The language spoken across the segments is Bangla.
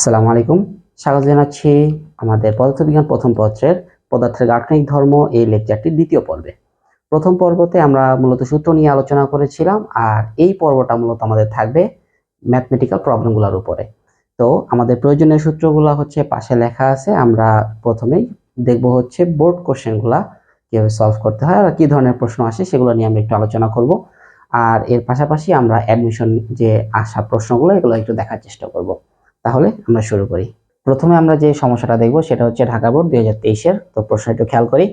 আসসালামু আলাইকুম। স্বাগত জানাচ্ছি আমাদের পদার্থবিজ্ঞান প্রথম পত্রের পদার্থের গাঠনিক ধর্ম এই লেকচারটির দ্বিতীয় পর্বে। প্রথম পর্বতে আমরা মূলত সূত্র নিয়ে আলোচনা করেছিলাম আর এই পর্বটা মূলত আমাদের থাকবে ম্যাথমেটিক্যাল প্রবলেমগুলোর উপরে। তো আমাদের প্রয়োজনীয় সূত্রগুলো হচ্ছে পাশে লেখা আছে, আমরা প্রথমেই দেখব হচ্ছে বোর্ড কোশ্চেনগুলা কীভাবে সলভ করতে হয় আর কি ধরনের প্রশ্ন আসে সেগুলো নিয়ে আমরা একটু আলোচনা করব। আর এর পাশাপাশি আমরা অ্যাডমিশন যে আসা প্রশ্নগুলো এগুলো একটু দেখার চেষ্টা করব। তাহলে আমরা শুরু করি। প্রথমে আমরা যে সমস্যাটা দেখব সেটা হচ্ছে ঢাকা বোর্ড দুই হাজার তেইশের, তো প্রশ্ন একটু খেয়াল করি।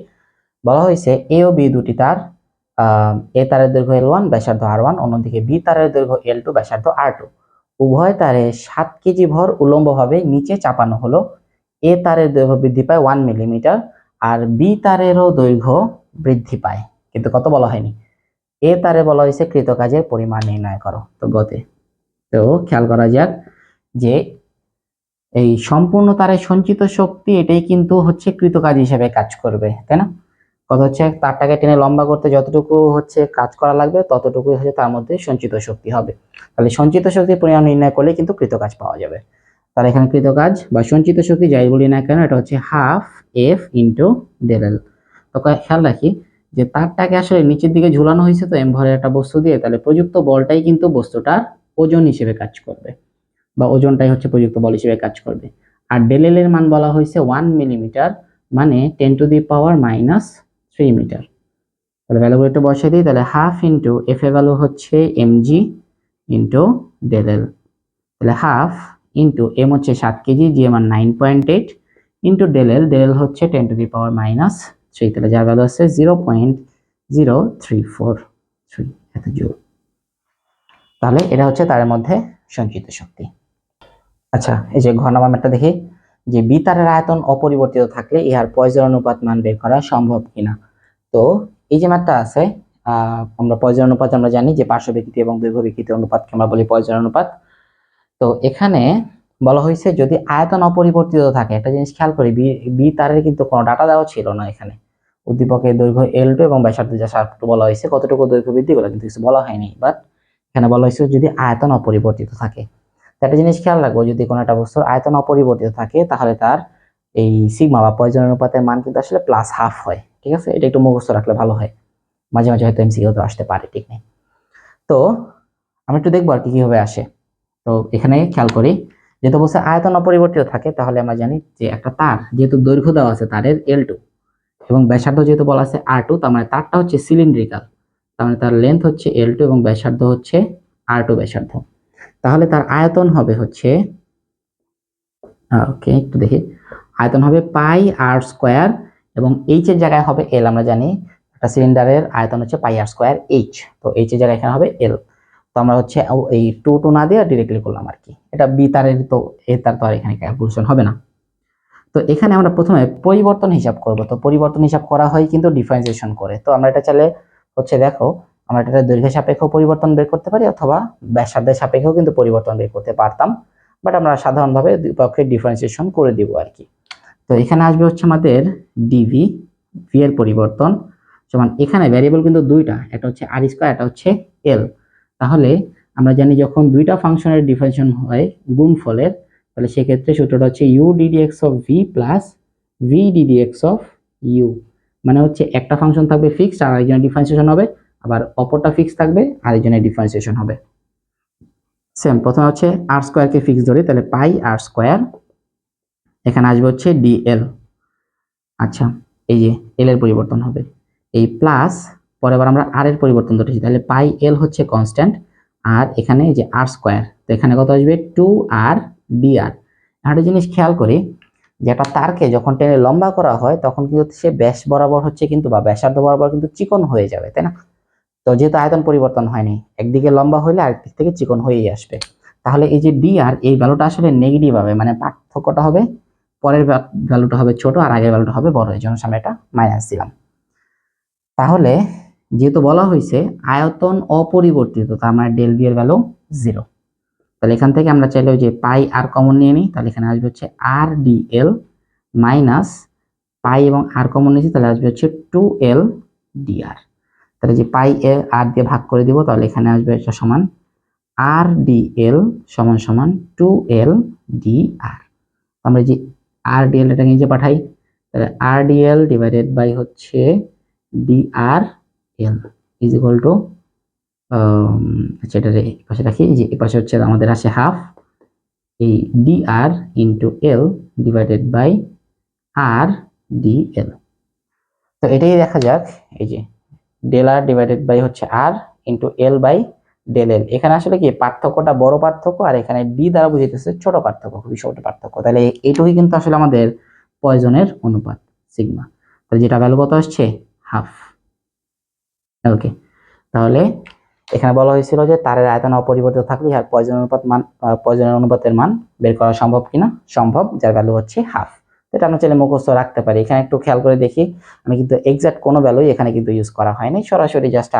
বলা হয়েছে এ ও বি দুটি তার এ তারের দৈর্ঘ্য এল ওয়ান ব্যাসার্ধ আর ওয়ান অন্যদিকে বি তারের দৈর্ঘ্য এল টু ব্যাসার্ধ আর টু উভয় তারে সাত কেজি ভর উলম্বভাবে নিচে চাপানো হলো। এ তারের দৈর্ঘ্য বৃদ্ধি পায় ওয়ান মিলিমিটার আর বি তারেরও দৈর্ঘ্য বৃদ্ধি পায়, কিন্তু কত বলা হয়নি। এ তারে বলা হয়েছে কৃতকাজের পরিমাণ নির্ণয় করো, তো গতে। তো খেয়াল করা যাক যে এই সম্পূর্ণ তারে সঞ্চিত শক্তি এটাই কিন্তু হচ্ছে কৃতকাজ হিসেবে কাজ করবে, তাই না? কথা হচ্ছে তারটাকে টেনে লম্বা করতে যতটুকু হচ্ছে কাজ করা লাগবে, ততটুকুই হচ্ছে তার মধ্যে সঞ্চিত শক্তি হবে। তাহলে সঞ্চিত শক্তির পরিমাণ নির্ণয় করলে কিন্তু কৃতকাজ পাওয়া যাবে। তাহলে এখানে কৃতকাজ বা সঞ্চিত শক্তি যাই বলি না কেন, এটা হচ্ছে হাফ এফ ইন্টু ডেল তো খেয়াল রাখি যে তারটাকে আসলে নিচের দিকে ঝুলানো হয়েছে তো, এম ভরের একটা বস্তু দিয়ে, তাহলে প্রযুক্ত বলটাই কিন্তু বস্তুটার ওজন হিসেবে কাজ করবে। বা ওজনটাই হচ্ছে প্রযুক্ত বল হিসেবে কাজ করবে। আর ডেলেল এর মান বলা হয়েছে ওয়ান মিলিমিটার মানে ten to the power minus three metre তাহলে ভ্যালুগুলো একটু বসিয়ে দিই, তাহলে হাফ ইন্টু এফ এ ভ্যালু হচ্ছে এমজি ইন্টু ডেলেল তাহলে হাফ ইন্টু এম হচ্ছে সাত কেজি জি এম আর nine point eight into del L del L হচ্ছে ten to the power minus three তাহলে যার ভ্যালু আছে zero point zero three four three এত জোর। তাহলে এটা হচ্ছে তার মধ্যে সঞ্চিত শক্তি। আচ্ছা এই যে ঘন ম্যাপটা দেখি। যে বি তারের আয়তন অপরিবর্তিত থাকলে ইহার পয়জন অনুপাত মান বের করা সম্ভব কিনা। তো এই যে ম্যাপটা আছে আমরা পয়জন অনুপাত আমরা জানি যে পার্শ্ব বিকৃতি এবং দৈর্ঘ্য বিকৃতি অনুপাতকে আমরা বলি পয়জন অনুপাত। তো এখানে বলা হয়েছে যদি আয়তন অপরিবর্তিত থাকে, একটা জিনিস খেয়াল করি, বি তারের কিন্তু কোনো ডাটা দেওয়া ছিল না এখানে। উদ্দীপকের দৈর্ঘ্য এল টু এবং ব্যাসার্ধ যা সার্ফ বলা হয়েছে, কতটুকু দৈর্ঘ্য বৃদ্ধি করে কিন্তু কিছু বলা হয়নি। বাট এখানে বলা হয়েছে যদি আয়তন অপরিবর্তিত থাকে একটা জিনিস খেয়াল রাখব, যদি কোনো একটা বস্তুর আয়তন অপরিবর্তিত থাকে, তাহলে তার এই সিগমা বা পয়জন অনুপাতের মান কিন্তু আসলে প্লাস হাফ হয়, ঠিক আছে? এটা একটু মুখস্থ রাখলে ভালো হয়। মাঝে মাঝে হয়তো এমসিকিউ তো আসতে পারে, ঠিক নেই। তো আমরা একটু দেখব আর কি কীভাবে আসে। তো এখানে খেয়াল করি, যেহেতু বলছে আয়তন অপরিবর্তিত থাকে, তাহলে আমরা জানি যে একটা তার, যেহেতু দৈর্ঘ্য দেওয়া আছে তারের এল টু এবং ব্যাসার্ধ যেহেতু বলা আছে আর টু তার মানে তারটা হচ্ছে সিলিন্ড্রিকাল তার মানে তার লেন্থ হচ্ছে এল টু এবং ব্যাসার্ধ হচ্ছে আর টু ব্যাসার্ধ। তাহলে তার আয়তন হবে হচ্ছে ওকে একটু দেখি। আয়তন হবে পাই আর স্কোয়ার এবং এইচ এর জায়গায় হবে এল আমরা জানি। একটা সিলিন্ডারের আয়তন হচ্ছে পাই আর স্কোয়ার এইচ তো এইচ এর জায়গায় এখানে হবে এল তো আমরা হচ্ছে এই টু টু না দিয়ে ডিরেক্টলি করলাম আর কি। এটা বি তারের তো এ তার তো আর এখানে ক্যালকুলেশন হবে না। তো এখানে আমরা প্রথমে পরিবর্তন হিসাব করব। তো পরিবর্তন হিসাব করা হয় কিন্তু ডিফারেন্সিয়েশন করে। তো আমরা এটা চাইলে হচ্ছে দেখো আমরা এটা দৈর্ঘ্য সাপেক্ষ পরিবর্তন বের করতে পারি অথবা ব্যাসার্ধের সাপেক্ষেও কিন্তু পরিবর্তন বের করতে পারতাম। বাট আমরা সাধারণভাবে দুই পক্ষে ডিফারেন্সিয়েশন করে দিব আর কি। তো এখানে আসবে হচ্ছে আমাদের ডিভি ভি এর পরিবর্তন। যেমন এখানে ভ্যারিয়েবল কিন্তু দুইটা, একটা হচ্ছে আর স্কোয়ার একটা হচ্ছে এল তাহলে আমরা জানি যখন দুইটা ফাংশনের ডিফারেন্সিয়েশন হয় গুণফলের, তাহলে সেক্ষেত্রে সূত্রটা হচ্ছে U DDX of V plus V DDX of U মানে হচ্ছে একটা ফাংশন থাকবে ফিক্সড আর আরেকজনের ডিফারেন্সিয়েশন হবে আবার অপরটা ফিক্স থাকবে, আরেকজনের ডিফারেন্সিয়েশন হবে। সেম প্রথমে হচ্ছে আর স্কোয়ারকে ফিক্স ধরি, তাহলে পাই আর স্কোয়ার এখানে আসবে হচ্ছে ডিএল আচ্ছা এই যে এল এর পরিবর্তন হবে। এই প্লাস পরে আবার আমরা আর এর পরিবর্তন ধরেছি, তাহলে পাই এল হচ্ছে কনস্ট্যান্ট আর এখানে যে আর স্কোয়ার তো এখানে কত আসবে? টু আর ডি আর একটা জিনিস খেয়াল করি, যে একটা তারকে যখন টেনে লম্বা করা হয়, তখন কিন্তু সে ব্যাস বরাবর হচ্ছে কিন্তু, বা ব্যাসার্ধ বরাবর কিন্তু চিকন হয়ে যাবে, তাই না? তো যেহেতু আয়তন পরিবর্তন হয়নি, একদিকে লম্বা হলে আরেক দিক থেকে চিকন হয়েই আসবে। তাহলে এই যে ডি আর এই ভ্যালুটা আসলে নেগেটিভ হবে মানে পার্থক্যটা হবে, পরের ভ্যালুটা হবে ছোট আর আগের ভ্যালুটা হবে বড়, এই জন্য আমরা এটা মাইনাস দিলাম। তাহলে যেহেতু বলা হয়েছে আয়তন অপরিবর্তিত, তার মানে ডেল বি এর ভ্যালু জিরো তাহলে এখান থেকে আমরা চাইলে ওই যে পাই আর কমন নিয়ে নিই, তাহলে এখানে আসবে হচ্ছে আর ডি এল মাইনাস পাই এবং আর কমন নিয়েছি, তাহলে আসবে হচ্ছে টু এল ডি আর তাহলে যে পাই এ আর দিয়ে ভাগ করে দিব, তাহলে এখানে আসবে এটা সমান আর ডি এল সমান সমান টু এল ডি আর। আমরা যে আর ডি এল এটা নিচে পাঠাই, তাহলে আর ডি এল ডিভাইডেড বাই হচ্ছে D R L is equal to আচ্ছা এটা পাশে রাখি যে এই পাশে হচ্ছে আমাদের আসে হাফ এই D R into L divided by R D L. তো এটাই দেখা যাক, এই যে ডেল আর ডিভাইডেড বাই হচ্ছে R into L by del L এখানে আসলে কি, পার্থক্যটা বড় পার্থক্য আর এখানে ডি দ্বারা বুঝাইতেছে ছোট পার্থক্য, খুবই ছোট পার্থক্য। তাহলে এইটুকুই কিন্তু আসলে আমাদের পয়জনের অনুপাত, সিগমা। তাহলে যেটা ভ্যালু কত আসছে? হাফ ওকে তাহলে এখানে বলা হয়েছিল যে তারের আয়তন অপরিবর্তিত থাকলে আর পয়জন অনুপাত মান পয়জনের অনুপাতের মান বের করা সম্ভব কিনা? সম্ভব, যার ভ্যালু হচ্ছে হাফ এটা আমরা চাইলে মুখস্থ রাখতে পারি। এখানে একটু খেয়াল করে দেখি, আমি কিন্তু এক্সাক্ট কোনো ভ্যালুই এখানে কিন্তু ইউজ করা হয়নি। সরাসরি জাস্ট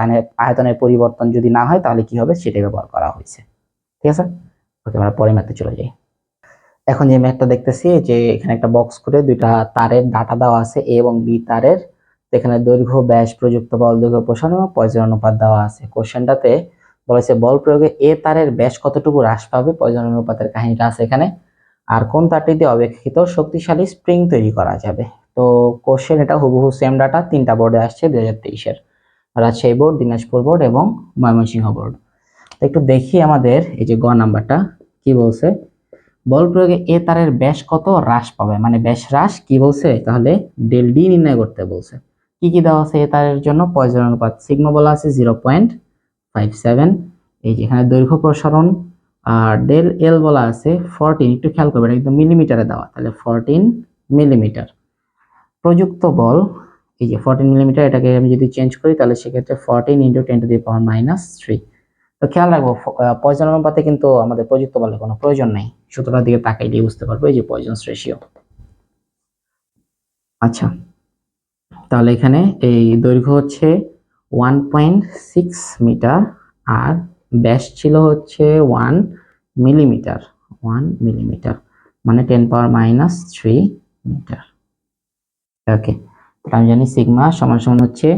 আয়তনের পরিবর্তন যদি না হয়, তাহলে কি হবে? সেটাই ব্যবহার করা হয়েছে। ঠিক আছে? ওকে, আমরা পরে ম্যাথে চলে যাই। এখন যে ম্যাথটা দেখতেছি যে এখানে একটা বক্স করে দুইটা তারের ডাটা দেওয়া আছে এ এবং বি তারের। এখানে দৈর্ঘ্য, ব্যাস, প্রযুক্ত বল, দৈর্ঘ্য, প্রসারণ এবং পয়জন অনুপাত দেওয়া আছে। কোশ্চেনটাতে বলেছে বল প্রয়োগে এ তারের ব্যাস কতটুকু হ্রাস পাবে? পয়জন অনুপাতের কাহিনীটা আছে এখানে। আর কোন তারটি দিয়ে অপেক্ষিত শক্তিশালী স্প্রিং তৈরি করা যাবে? তো কোশ্চেন এটা হুবহু সেম ডাটা তিনটা বোর্ডে আসছে দুই হাজার তেইশের। রাজশাহী বোর্ড দিনাজপুর বোর্ড এবং ময়মনসিংহ বোর্ড তো একটু দেখি আমাদের এই যে গ নাম্বারটা, কি বলছে? বল প্রয়োগে এ তারের ব্যাস কত? হ্রাস পাবে। মানে ব্যাস হ্রাস কি বলছে? তাহলে ডেল ডি নির্ণয় করতে বলছে। কি কি দেওয়া আছে এ তারের জন্য? পয়জন অনুপাত সিগমা বলা আছে জিরো পয়েন্ট ফাইভ সেভেন এই যে এখানে দৈর্ঘ্য প্রসারণ আর ডেল এল বলা আছে ফোরটিন একটু খেয়াল করবেন, একদম মিলিমিটারে দেওয়া, তাহলে ফোরটিন মিলিমিটার প্রযুক্ত বল, এই যে ফোরটিন মিলিমিটার এটাকে আমি যদি চেঞ্জ করি, তাহলে সেক্ষেত্রে fourteen into ten to the power minus three তো খেয়াল রাখব পয়জন অনুপাতে কিন্তু আমাদের প্রযুক্ত বলের কোনো প্রয়োজন নেই। সূত্রটার দিকে তাকাইলেই বুঝতে পারব, এই যে পয়জনস রেশিও আচ্ছা তাহলে এখানে এই দৈর্ঘ্য হচ্ছে ওয়ান পয়েন্ট সিক্স মিটার আর ব্যাস ছিল হচ্ছে ওয়ান মিলিমিটার ওয়ান মিলিমিটার মানে ten power minus three metre okay তাহলে আমি জানি সিগমা সমান সমান হচ্ছে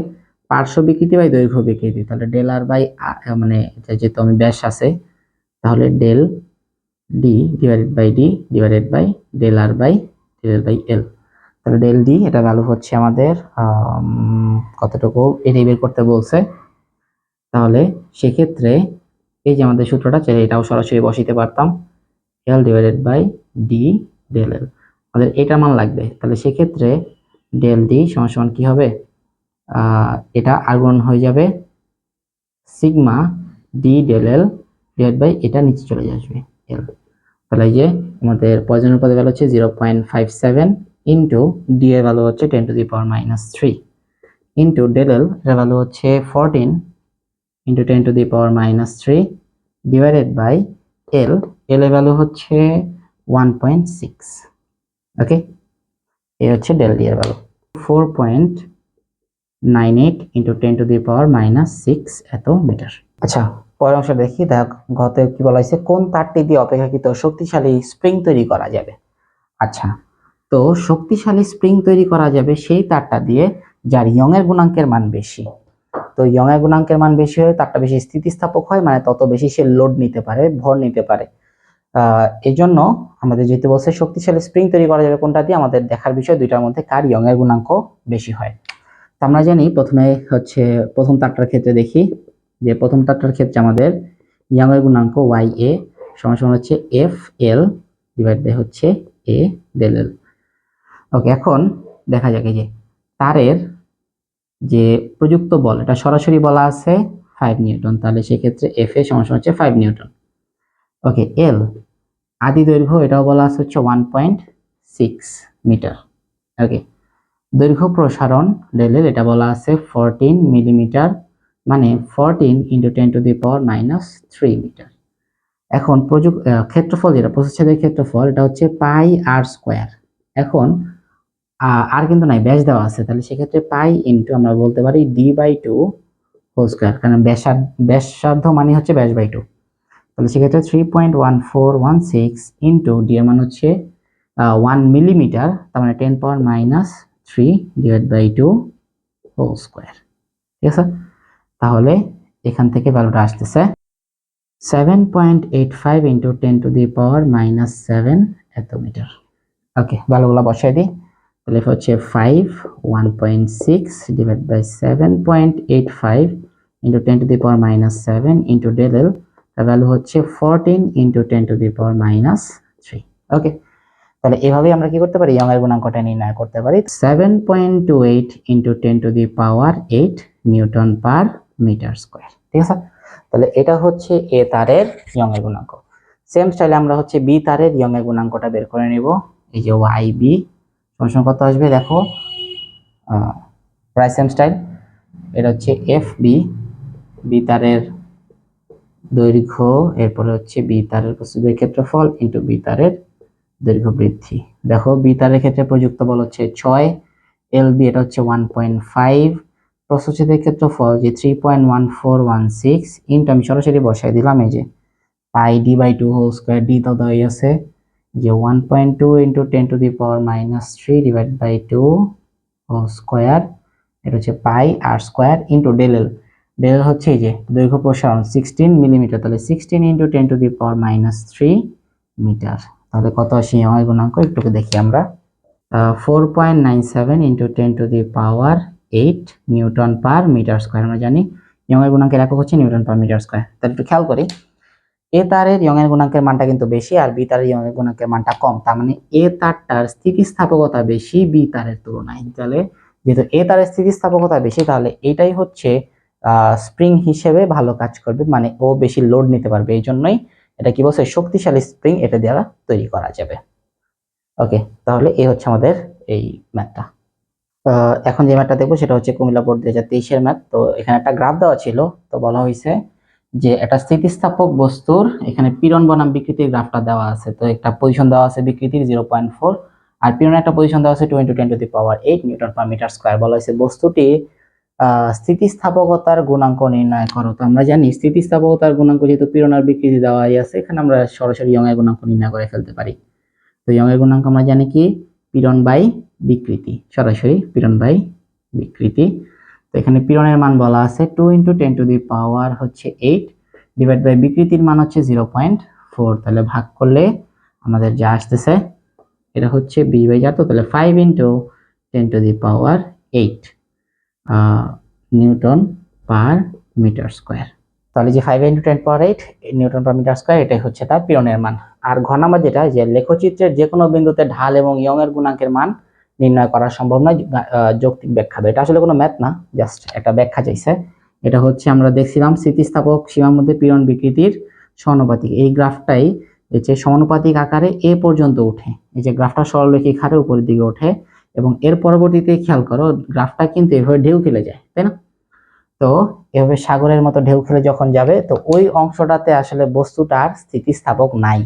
পার্শ্ব বিকৃতি বাই দৈর্ঘ্য বিকৃতি। তাহলে ডেল আর বাই মানে যেহেতু আমি ব্যাস আছে, তাহলে del D divided by D divided by del R by del by L তাহলে ডেল ডি এটা ভ্যালু হচ্ছে আমাদের কতটুকু? এটাই বের করতে বলছে। তাহলে সেক্ষেত্রে এই যে আমাদের সূত্রটা, চাইলে এটাও সরাসরি বসাইতে পারতাম। L divided by D del L আমাদের এটার মান লাগবে। তাহলে সেক্ষেত্রে ডেল ডি সমান সমান কি হবে? এটা আগুন হয়ে যাবে sigma D del L divide by এটা নিচে চলে আসবে এল তাহলে এই যে আমাদের পয়জন উপাদের ভ্যালু হচ্ছে zero point five seven into D এর ভ্যালু হচ্ছে ten to the power minus three into del L এর ভ্যালু হচ্ছে fourteen into ten to the power minus three divided by L L এর ভ্যালু হচ্ছে ওয়ান পয়েন্ট সিক্স ওকে এই হচ্ছে ডেল ডি এর value four point nine eight into ten to the power minus six এত মিটার আচ্ছা পরের অংশ দেখি, দেখ গতে কি বলা হয়েছে? কোন তারটি দিয়ে অপেক্ষাকৃত শক্তিশালী স্প্রিং তৈরি করা যাবে? আচ্ছা তো শক্তিশালী স্প্রিং তৈরি করা যাবে সেই তারটা দিয়ে, যার ইয়ং এর গুণাঙ্কের মান বেশি। তো ইয়ং এর গুণাঙ্কের মান বেশি হয় তারটা বেশি স্থিতিস্থাপক হয় মানে তত বেশি সে লোড নিতে পারে, ভর নিতে পারে। এই জন্য আমাদের যেহেতু বলছে শক্তিশালী স্প্রিং তৈরি করা যাবে কোনটা দিয়ে, আমাদের দেখার বিষয় দুইটার মধ্যে কার ইয়ং এর গুণাঙ্ক বেশি হয়। তো আমরা জানি প্রথমে হচ্ছে প্রথম তারটার ক্ষেত্রে দেখি যে প্রথম তারটার ক্ষেত্রে আমাদের ইয়ং এর গুণাঙ্ক ওয়াই এ সমান হচ্ছে এফ এল ডিভাইড হচ্ছে এ ডেল এল ওকে এখন দেখা যাক যে তারের যে প্রযুক্ত বল, এটা সরাসরি বলা আছে ফাইভ নিউটন। তাহলে সেক্ষেত্রে এফ এ সমান হচ্ছে ফাইভ নিউটন। ওকে এল আদি দৈর্ঘ্য এটাও বলা আছে হচ্ছে one point six metre. Okay দৈর্ঘ্য প্রসারণ রেলের এটা বলা আছে ফোরটিন মিলিমিটার মানে fourteen into ten to the power minus three metre এখন প্রযুক্ত ক্ষেত্রফল যেটা প্রসেসের ক্ষেত্রফল, এটা হচ্ছে পাই আর স্কোয়ার এখন আর কিন্তু নাই, ব্যাস দেওয়া আছে। তাহলে সেক্ষেত্রে পাই ইন্টু আমরা বলতে পারি D by two whole square কারণ ব্যাসার্ধ মানে হচ্ছে ব্যাস বাই টু তাহলে সেক্ষেত্রে three point one four one six into D এর মান হচ্ছে ওয়ান মিলিমিটার তার মানে ten power minus three divide by two whole square ঠিক আছে? তাহলে এখান থেকে ভ্যালুটা আসতেছে seven point eight five into ten to the power minus seven এত মিটার ওকে ভালোগুলো বসাই দিই। তাহলে হচ্ছে five one point six divide by seven point eight five into ten to the power minus seven into del তার ভ্যালু হচ্ছে fourteen into ten to the power minus three okay তাহলে এভাবেই আমরা কি করতে পারি? ইয়ং এর গুণাঙ্কটা নির্ণয় করতে পারি। Seven point two eight into ten to the power eight newton per metre square ঠিক আছে? তাহলে এটা হচ্ছে এ তারের ইয়ং এর গুণাঙ্ক সেম স্টাইলে আমরা হচ্ছে বি তারের ইয়ং এর গুণাঙ্কটা বের করে নিব। এই যে ওয়াই বি সমান কত আসবে? দেখো প্রায় সেম স্টাইল এটা হচ্ছে এফ বি বি তারের দৈর্ঘ্য, এরপরে হচ্ছে বি তারের প্রস্তুতের ক্ষেত্রফল ইন্টু বি তারের দৈর্ঘ্য বৃদ্ধি। দেখো বি তারের ক্ষেত্রে প্রযুক্ত বল হচ্ছে ছয় এল বি এটা হচ্ছে ওয়ান পয়েন্ট ফাইভ প্রস্তুতের ক্ষেত্রফল যে three point one four one six into আমি সরাসরি বসাই দিলাম, এই যে pi D by two whole square D তো দেওয়াই আছে। যে one point two into ten to the power minus three divide by two square এটা হচ্ছে pi R square into del L del L হচ্ছে যে দৈর্ঘ্য প্রসারণ সিক্সটিন মিলিমিটার তাহলে sixteen into ten to the power minus three metre তাহলে কত আমার গুণাঙ্ক? একটু দেখি আমরা। Four point nine seven into ten to the power eight newton per metre square আমরা জানি। ইয়ংয়ের গুণাঙ্কের একক হচ্ছে নিউটন পার মিটার স্কোয়ার তাহলে একটু খেয়াল করি। এ তারের ইয়ংয়ের গুণাঙ্কের মানটা কিন্তু বেশি আর বি তারের ইয়ংয়ের গুণাঙ্কের মানটা কম। তার মানে এ তারটার স্থিতিস্থাপকতা বেশি বি তারের তুলনায়। তাহলে যেহেতু এ তারের স্থিতিস্থাপকতা বেশি, তাহলে এটাই হচ্ছে স্প্রিং হিসেবে ভালো কাজ করবে। মানে ও বেশি লোড নিতে পারবে। এই জন্যই এটা কি বলছে? শক্তিশালী স্প্রিং এটা দ্বারা তৈরি করা যাবে। ওকে, তাহলে এই হচ্ছে আমাদের এই ম্যাথটা। এখন যে ম্যাথটা দেখব সেটা হচ্ছে কুমিল্লা বোর্ড দুই হাজার তেইশের ম্যাথ। তো এখানে একটা গ্রাফ দেওয়া ছিল। তো বলা হয়েছে যে একটা স্থিতিস্থাপক বস্তুর এখানে পীড়ন বনাম বিকৃতির গ্রাফটা দেওয়া আছে। তো একটা পজিশন দেওয়া আছে বিকৃতির জিরো পয়েন্ট ফোর আর পীড়নের একটা পজিশন দেওয়া আছে twenty ten to the power eight newton per metre square বলা হয়েছে। বস্তুটি স্থিতিস্থাপকতার গুণাঙ্ক নির্ণয় করো। তো আমরা জানি স্থিতিস্থাপকতার গুণাঙ্ক যেহেতু পীড়ন আর বিকৃতি দেওয়াই আছে, এখানে আমরা সরাসরি ইয়ং এর গুণাঙ্ক নির্ণয় করে ফেলতে পারি। তো ইয়ং এর গুণাঙ্ক আমরা জানি কি? পীড়ন বাই বিকৃতি। সরাসরি পীড়ন বাই বিকৃতি। তো এখানে পীড়নের মান বলা আছে two into ten to the power হচ্ছে এইট ডিভাইড বাই বিকৃতির মান হচ্ছে জিরো পয়েন্ট ফোর তাহলে ভাগ করলে আমাদের যা আসতেছে, এটা হচ্ছে বি বাই যা তো তাহলে five into ten to the power eight newton per metre square. তাহলে যে five into ten power eight newton per metre square, এটাই হচ্ছে তার পীড়নের মান। আর ঘ নাম্বার যেটা, যে লেখচিত্রের যে কোনো বিন্দুতে ঢাল এবং ইয়ং এর গুণাঙ্কের মান নির্ণয় করা সম্ভব নয় যৌক্তিক ব্যাখ্যা এটা আসলে কোনো ম্যাথ না, জাস্ট একটা ব্যাখ্যা চাইছে। এটা হচ্ছে আমরা দেখছিলাম স্থিতিস্থাপক সীমার মধ্যে পীড়ন বিকৃতির সমানুপাতিক। এই গ্রাফটাই এই যে সমানুপাতিক আকারে এ পর্যন্ত উঠে এই যে গ্রাফটা সরলরেখিক হারে উপরের দিকে ওঠে এবং এর পরবর্তীতে খেয়াল করো, গ্রাফটা কিন্তু এভাবে ঢেউ খেলে যায়, তাই না? তো এভাবে সাগরের মতো ঢেউ খেলে যখন যাবে, তো ওই অংশটাতে আসলে বস্তুটার স্থিতিস্থাপক নাই।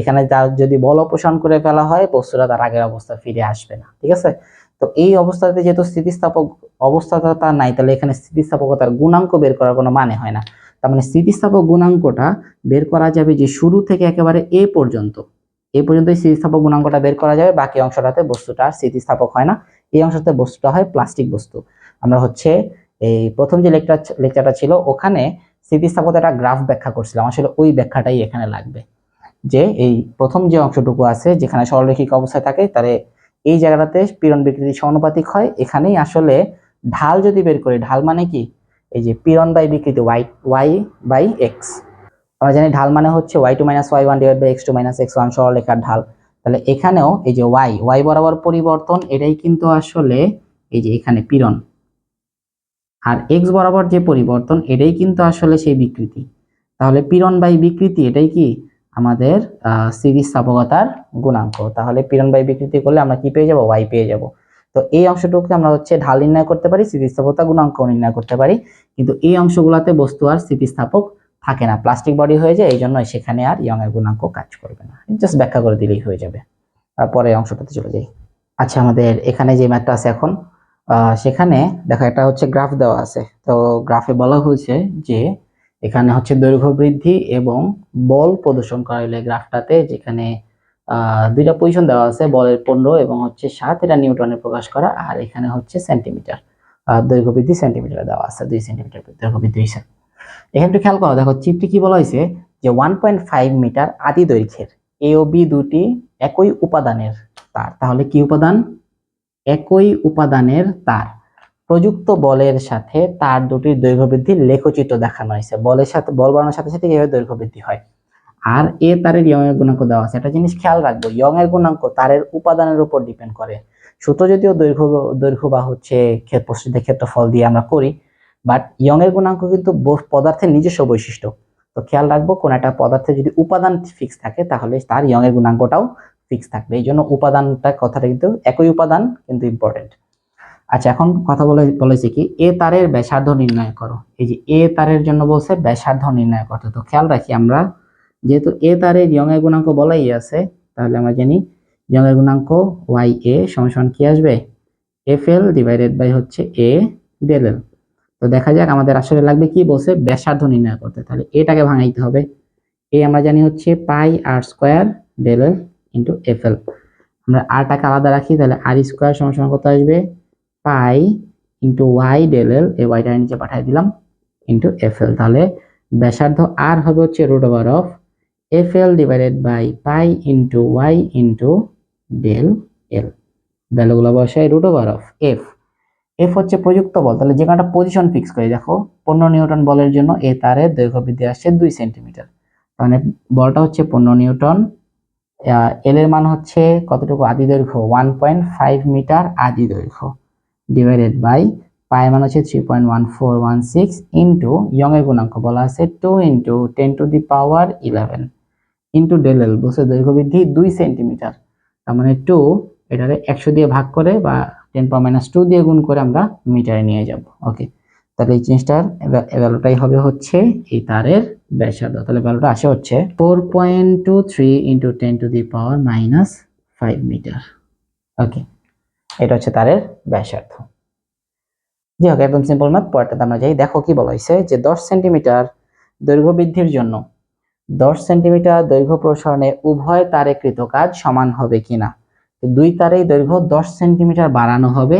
এখানে তার যদি বল অপসারণ করে ফেলা হয়, বস্তুটা তার আগের অবস্থা ফিরে আসবে না, ঠিক আছে? তো এই অবস্থাতে যেহেতু স্থিতিস্থাপক অবস্থাটা তার নাই, তাহলে এখানে স্থিতিস্থাপকতার গুণাঙ্ক বের করার কোনো মানে হয় না। তার মানে স্থিতিস্থাপক গুণাঙ্কটা বের করা যাবে যে শুরু থেকে একেবারে এ পর্যন্ত। এই পর্যন্ত স্থিতিস্থাপক গুণাঙ্কটা বের করা যাবে, বাকি অংশটাতে বস্তুটা স্থিতিস্থাপক হয় না। এই অংশটাতে বস্তুটা হয় প্লাস্টিক বস্তু। আমরা হচ্ছে এই প্রথম যে লেকচার, লেকচারটা ছিল, ওখানে স্থিতিস্থাপকতা একটা গ্রাফ ব্যাখ্যা করছিলাম। আসলে ওই ব্যাখ্যাটাই এখানে লাগবে। যে এই প্রথম যে অংশটুকু আছে, যেখানে সরলরেখিক অবস্থায় থাকে তাহলে এই জায়গাটাতে পীড়ন বিকৃতি সমানুপাতিক হয়। এখানেই আসলে ঢাল যদি বের করি, ঢাল মানে কি? এই যে পীড়ন বাই বিকৃতি ওয়াই ওয়াই বাই এক্স আমরা জানি ঢাল মানে হচ্ছে Y two minus Y one divide by X two minus X one সরলরেখার ঢাল। তাহলে এখানেও এই যে ওয়াই ওয়াই বরাবর পরিবর্তন, এটাই কিন্তু আসলে এই যে এখানে পীড়ন। আর এক্স বরাবর যে পরিবর্তন, এটাই কিন্তু আসলে সেই বিকৃতি। তাহলে পীড়ন বাই বিকৃতি, এটাই কি? আমাদের স্থিতিস্থাপকতার গুণাঙ্ক। তাহলে পীড়ন বাই বিকৃতি করলে আমরা কি পেয়ে যাব? ওয়াই পেয়ে যাব। তো এই অংশটুকুকে আমরা হচ্ছে ঢাল নির্ণয় করতে পারি স্থিতিস্থাপকতা গুণাঙ্ক নির্ণয় করতে পারি। কিন্তু এই অংশগুলোতে বস্তু আর স্থিতিস্থাপক থাকে না। প্লাস্টিক বডি হয়ে যায়, এই জন্য সেখানে আর ইয়ং এর গুণাঙ্ক কাজ করবে না। জাস্ট ব্যাখ্যা করে দিলেই হয়ে যাবে। আর পরে অংশটাতে চলে যাই। আচ্ছা আমাদের এখানে যে ম্যাথটা আছে এখন সেখানে দেখো একটা হচ্ছে গ্রাফ দেওয়া আছে। তো গ্রাফে বলা হয়েছে যে এখানে হচ্ছে দৈর্ঘ্য বৃদ্ধি এবং বল প্রদর্শন করা হলে গ্রাফটাতে যেখানে দুইটা পজিশন দেওয়া আছে, বলের পনেরো এবং হচ্ছে সাত, এটা নিউটনে প্রকাশ করা, আর এখানে হচ্ছে সেন্টিমিটার দৈর্ঘ্য বৃদ্ধি সেন্টিমিটার দেওয়া আছে, দুই সেন্টিমিটার দৈর্ঘ্য বৃদ্ধি হয়েছে এখানে একটু খেয়াল করো, দেখো চিত্রে কি বলা হয়েছে? যে ওয়ান পয়েন্ট ফাইভ মিটার আদি দৈর্ঘ্যের এ ও বি দুটি একই উপাদানের তার, তাহলে কি উপাদান? একই উপাদানের তার। প্রযুক্ত বলের সাথে তার দুটির দৈর্ঘ্য বৃদ্ধির লেখচিত্র দেখানো হয়েছে। বলের সাথে, বল বাড়ানোর সাথে সাথে কীভাবে দৈর্ঘ্য বৃদ্ধি হয়? আর এ তারের এর গুণাঙ্ক দেওয়া আছে। একটা জিনিস খেয়াল রাখব ইয়ং এর গুণাঙ্ক তারের উপাদানের উপর ডিপেন্ড করে। সুতো যদিও দৈর্ঘ্য দৈর্ঘ্য বা হচ্ছে প্রস্তুতির ক্ষেত্রফল দিয়ে আমরা করি বাট ইয়ং এর গুণাঙ্ক কিন্তু পদার্থের নিজস্ব বৈশিষ্ট্য। তো খেয়াল রাখব, কোন একটা পদার্থে যদি উপাদান ফিক্স থাকে, তাহলে তার ইয়ং এর গুণাঙ্কটাও ফিক্স থাকবে। এই জন্য উপাদানটা কথাটা কিন্তু একই উপাদান, কিন্তু ইম্পর্টেন্ট আচ্ছা এখন কথা বলে, বলেছি কি, এ তারের ব্যাসার্ধ নির্ণয় করো। এই যে এ তারের জন্য বলছে ব্যাসার্ধ নির্ণয় করতে তো খেয়াল রাখি আমরা, যেহেতু এ তারের ইয়ং এর গুণাঙ্ক বলাই আছে, তাহলে আমরা জানি ইয়ং এর গুণাঙ্ক ওয়াই এ সমান কি আসবে? এফ এল ডিভাইডেড বাই হচ্ছে এ ডেল এল। তো দেখা যাক আমাদের আসলে লাগবে কি বলছে ব্যাসার্ধ নির্ণয় করতে। তাহলে এটাকে ভাঙাইতে হবে। এ আমরা জানি হচ্ছে pi R square del L into F L. আমরা আরটাকে আলাদা রাখি, তাহলে আর স্কোয়ার সমান কত আসবে? Pi into Y del L এই ওয়াইটা নিচে পাঠিয়ে দিলাম ইন্টু এফ এল তাহলে ব্যাসার্ধ আর হবে হচ্ছে root over of F L divided by pi into Y into del L ভ্যালুগুলো বসাই root over of F F হচ্ছে প্রযুক্ত বল, তাহলে যে কোনো পজিশন ফিক্স করে, দেখো পনেরো নিউটন বলের জন্য এ তারের দৈর্ঘ্য বৃদ্ধি আসছে দুই সেন্টিমিটার মানে বলটা হচ্ছে পনেরো নিউটন এল এর মান হচ্ছে কতটুকু? আদি দৈর্ঘ্য ওয়ান পয়েন্ট ফাইভ মিটার আদি দৈর্ঘ্য। ডিভাইডেড বাই পায়ের মান হচ্ছে three point one four one six into Young এর গুণাঙ্ক বলা আছে two into ten to the power eleven into del L বসে দৈর্ঘ্য বৃদ্ধি দুই সেন্টিমিটার তার মানে টু এটারে একশো দিয়ে ভাগ করে বা টেন পাওয়ার মাইনাস টু দিয়ে গুণ করে আমরা মিটারে নিয়ে যাব। ওকে তাহলে এই জিনিসটার ভ্যালুটাই হবে হচ্ছে এই তারের ব্যাসার্ধ। তাহলে ভ্যালুটা আসে হচ্ছে four point two three into ten to the power minus five metre okay এটা হচ্ছে তারের ব্যাসার্ধ। জি হোক, একদম সিম্পল ম্যাথ পরেরটাতে আমরা যাই। দেখো কি বলা হয়েছে যে দশ সেন্টিমিটার দৈর্ঘ্য বৃদ্ধির জন্য দশ সেন্টিমিটার দৈর্ঘ্য প্রসারণে উভয় তারে কৃত কাজ সমান হবে কিনা দুই তারেই দৈর্ঘ্য দশ সেন্টিমিটার বাড়ানো হবে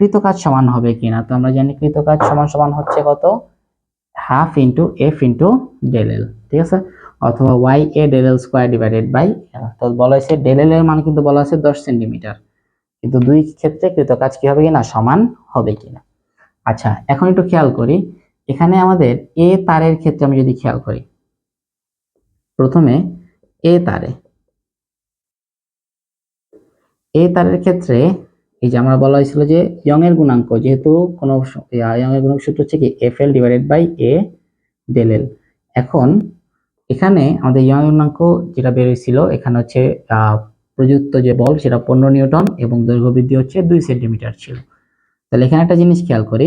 কৃত কাজ সমান হবে কিনা তো আমরা জানি কৃত কাজ সমান সমান হচ্ছে কত? Half into F into del L ঠিক আছে? অথবা Y A del L square divided by তো বলা হয়েছে ডেল এল এর মান কিন্তু বলা আছে দশ সেন্টিমিটার কিন্তু দুই ক্ষেত্রে কৃত কাজ কি হবে কিনা? সমান হবে কিনা? আচ্ছা এখন একটু খেয়াল করি। এখানে আমাদের এ তারের ক্ষেত্রে আমি যদি খেয়াল করি। প্রথমে এ তারে। এ তারের ক্ষেত্রে এই যে আমরা বলা হয়েছিল যে ইয়ং এর গুণাঙ্ক, যেহেতু কোনো ইয়ং, এর গুণাঙ্ক সূত্র হচ্ছে কি? F L divided by A del L এখন এখানে আমাদের ইয়ং এর গুণাঙ্ক যেটা বের হয়েছিল, এখানে হচ্ছে প্রযুক্ত যে বল সেটা পনেরো নিউটন এবং দৈর্ঘ্য বৃদ্ধি হচ্ছে দুই সেন্টিমিটার ছিল। তাহলে এখানে একটা জিনিস খেয়াল করি।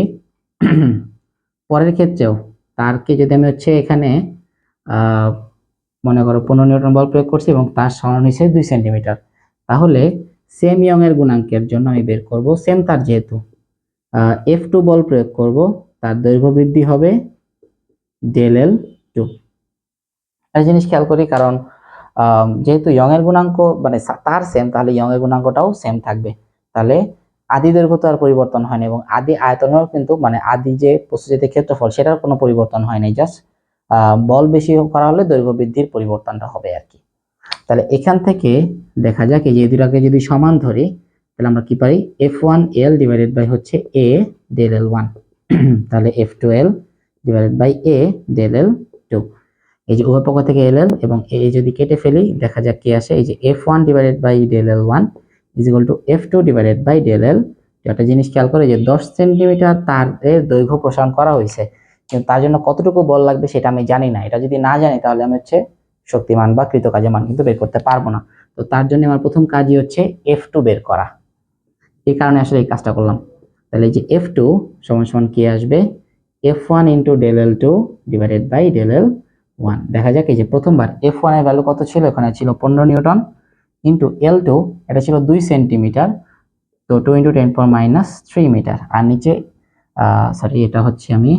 পরের ক্ষেত্রেও তারকে যদি আমি হচ্ছে এখানে মনে করো পনেরো নিউটন বল প্রয়োগ করছি এবং তার সমান হয়েছে দুই সেন্টিমিটার, তাহলে সেম ইয়ংয়ের গুণাঙ্কের জন্য আমি বের করব সেম তার যেহেতু এফ টু বল প্রয়োগ করব, তার দৈর্ঘ্য বৃদ্ধি হবে ডেল এল টু একটা জিনিস খেয়াল করি কারণ যেহেতু এর গুণাঙ্ক মানে তার সেম তাহলে এর গুণাঙ্কটাও সেম থাকবে। তাহলে আদি দৈর্ঘ্য তো আর পরিবর্তন হয়নি এবং আদি আয়তনেও কিন্তু মানে আদি যে প্রস্তুতিতে ক্ষেত্রফল, সেটার কোনো পরিবর্তন হয়নি জাস্ট বল বেশি করা হলে দৈর্ঘ্য বৃদ্ধির পরিবর্তনটা হবে আর কি। তাহলে এখান থেকে দেখা যাক, এই যে দুটাকে যদি সমান ধরি, তাহলে আমরা কি পাই F one L divided by হচ্ছে এ ডেল এল ওয়ান তাহলে F two L divided by A del L two এই যে উভয় পক্ষ থেকে এল এল এবং এই যদি কেটে ফেলি, দেখা যাক কি আসে। এই যে F one divided by del L one is equal to F two divided by del L two জিনিস খেয়াল করে যে দশ সেন্টিমিটার তার এর দৈর্ঘ্য প্রসারণ করা হয়েছে। কিন্তু তার জন্য কতটুকু বল লাগবে সেটা আমি জানি না। এটা যদি না জানি, তাহলে আমি হচ্ছে শক্তিমান বা কৃতকাজের মান কিন্তু বের করতে পারব না। তো তার জন্য আমার প্রথম কাজই হচ্ছে এফ টু বের করা। এই কারণে আসলে এই কাজটা করলাম। তাহলে এই যে এফ টু সমান সমান কি আসবে? F one into del L two divided by del L one দেখা যাক এই যে প্রথমবার এফ ওয়ানের ভ্যালু কত ছিল? এখানে ছিল পনেরো নিউটন ইন্টু এল টু এটা ছিল দুই সেন্টিমিটার তো two into ten power minus three metre আর নিচে সরি এটা হচ্ছে আমি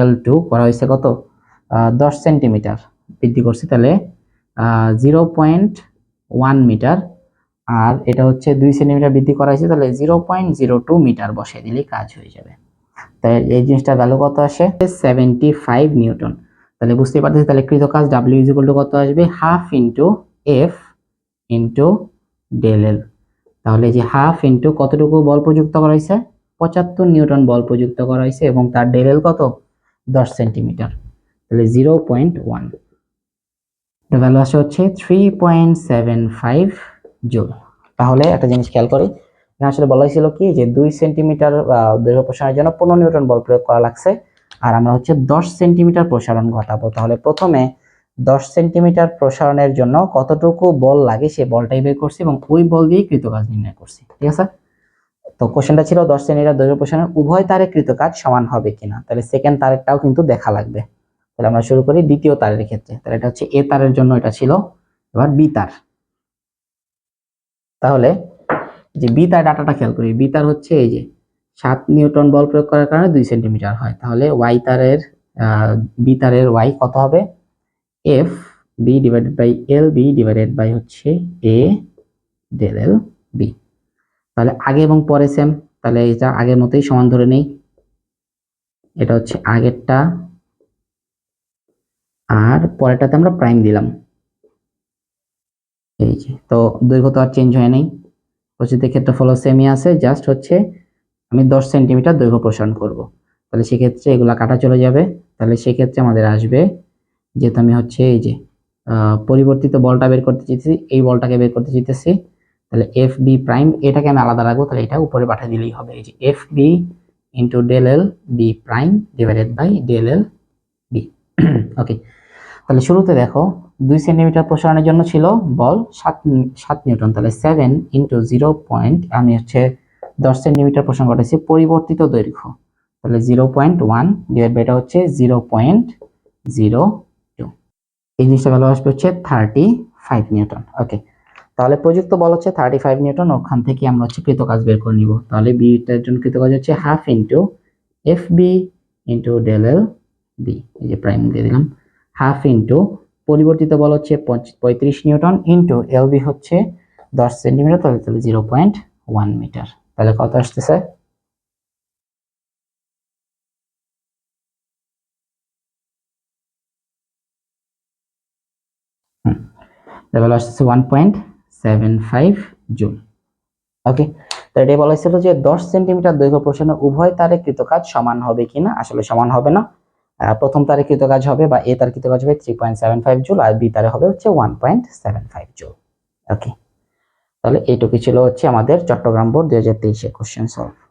এল টু করা হয়েছে কত? দশ সেন্টিমিটার বৃদ্ধি করছি তাহলে জিরো পয়েন্ট ওয়ান মিটার আর এটা হচ্ছে দুই সেন্টিমিটার বৃদ্ধি করা হয়েছে, তাহলে zero point zero two metre বসিয়ে দিলেই কাজ হয়ে যাবে। তাই এই জিনিসটার ভ্যালু কত আসে? Seventy five newton. তাহলে বুঝতে পারতেছি, তাহলে কৃত কাজ ডাব্লিউ ইজ ইকুয়াল টু কত আসবে? Half into F into del L তাহলে যে হাফ ইন্টু কতটুকু বল প্রযুক্ত করা হয়েছে? পঁচাত্তর নিউটন বল প্রযুক্ত করা হয়েছে এবং তার ডেল এল কত? দশ সেন্টিমিটার। তাহলে জিরো পয়েন্ট ওয়ান ভ্যালু আসে হচ্ছে three point seven five joule তাহলে একটা জিনিস খেয়াল করি, এখানে আসলে বলা হয়েছিল কি যে দুই সেন্টিমিটার দৈর্ঘ্য প্রসারণের জন্য পনেরো নিউটন বল প্রয়োগ করা লাগছে। আর আমরা হচ্ছে দশ সেন্টিমিটার প্রসারণ ঘটাবো। তাহলে প্রথমে দশ সেন্টিমিটার প্রসারণের জন্য কতটুকু বল লাগে সে বলটাই বের করছি এবং ওই বল দিয়েই কৃতকাজ নির্ণয় করছি। ঠিক আছে? তো কোশ্চেনটা ছিল দশ সেন্টিমিটার দৈর্ঘ্য প্রসারণ উভয় তারে কৃতকাজ সমান হবে কিনা? তাহলে সেকেন্ড তারেরটাও কিন্তু দেখা লাগবে। তাহলে আমরা শুরু করি দ্বিতীয় তারের ক্ষেত্রে। তাহলে এটা হচ্ছে এ তারের জন্য এটা ছিল এবার বি তার। তাহলে যে বি তার ডাটাটা খেয়াল করি। বি তার হচ্ছে এই যে সাত নিউটন বল প্রয়োগ করার কারণে দুই সেন্টিমিটার হয়। তাহলে ওয়াই তারের বি তারের ওয়াই কত হবে? F B divided by L B divided by হচ্ছে এ ডেল এল বি তাহলে আগে এবং পরে সেম তাহলে এটা আগের মতোই সমান ধরে নেই। এটা হচ্ছে আগেরটা। আর পরেরটাতে আমরা প্রাইম দিলাম। এই যে, তো দৈর্ঘ্য তো আর চেঞ্জ হয় নাই। প্রচিতের ক্ষেত্রে ফলো সেমই আছে জাস্ট হচ্ছে আমি দশ সেন্টিমিটার দৈর্ঘ্য প্রসারণ করব। তাহলে সেক্ষেত্রে এগুলা কাটা চলে যাবে। তাহলে সেক্ষেত্রে আমাদের আসবে যেহেতু আমি হচ্ছে এই যে পরিবর্তিত বলটা বের করতে চাইতেছি, এই বলটাকে বের করতে চাইতেছি। তাহলে এফ বি প্রাইম এটাকে আমি আলাদা রাখব, তাহলে এটা উপরে পাঠিয়ে দিলেই হবে। এই যে F B into del L B prime divided by del L B okay তাহলে শুরুতে দেখো, দুই সেন্টিমিটার প্রসারণের জন্য ছিল বল সাত সাত নিউটন, তাহলে সেভেন ইন্টু জিরো পয়েন্ট আমি হচ্ছে দশ সেন্টিমিটার প্রসারণ ঘটেছি পরিবর্তিত দৈর্ঘ্য। তাহলে zero point one divide by হচ্ছে জিরো পয়েন্ট জিরো টু। এই জিনিসটা ভ্যালু আসবে হচ্ছে থার্টি ফাইভ নিউটন। ওকে, তাহলে প্রযুক্ত বল হচ্ছে থার্টি ফাইভ নিউটন, ওখান থেকে আমরা হচ্ছে কৃতকাজ বের করে নিব। তাহলে বিটার জন্য কৃতকাজ হচ্ছে half into F B into del L B. এই যে প্রাইম দিয়ে দিলাম। হাফ ইন্টু পরিবর্তিত বল হচ্ছে পঁয়ত্রিশ নিউটন ইন্টু এলবি হচ্ছে দশ সেন্টিমিটার, তাহলে তাহলে জিরো পয়েন্ট ওয়ান মিটার। তাহলে কত আসতেছে? লেভেল আসতেছে one point seven five joule. Okay তো এটাই বলা হয়েছিল যে দশ সেন্টিমিটার দৈর্ঘ্য প্রসারণে উভয় তারে কৃতকাজ সমান হবে কিনা আসলে সমান হবে না। প্রথম তারে কৃতকাজ হবে বা এ তার কৃতকাজ হবে three point seven five joule আর বি তারে হবে হচ্ছে one point seven five joule. Okay তাহলে এইটুকু ছিল হচ্ছে আমাদের চট্টগ্রাম বোর্ড দুই হাজার তেইশে কোশ্চেন সলভ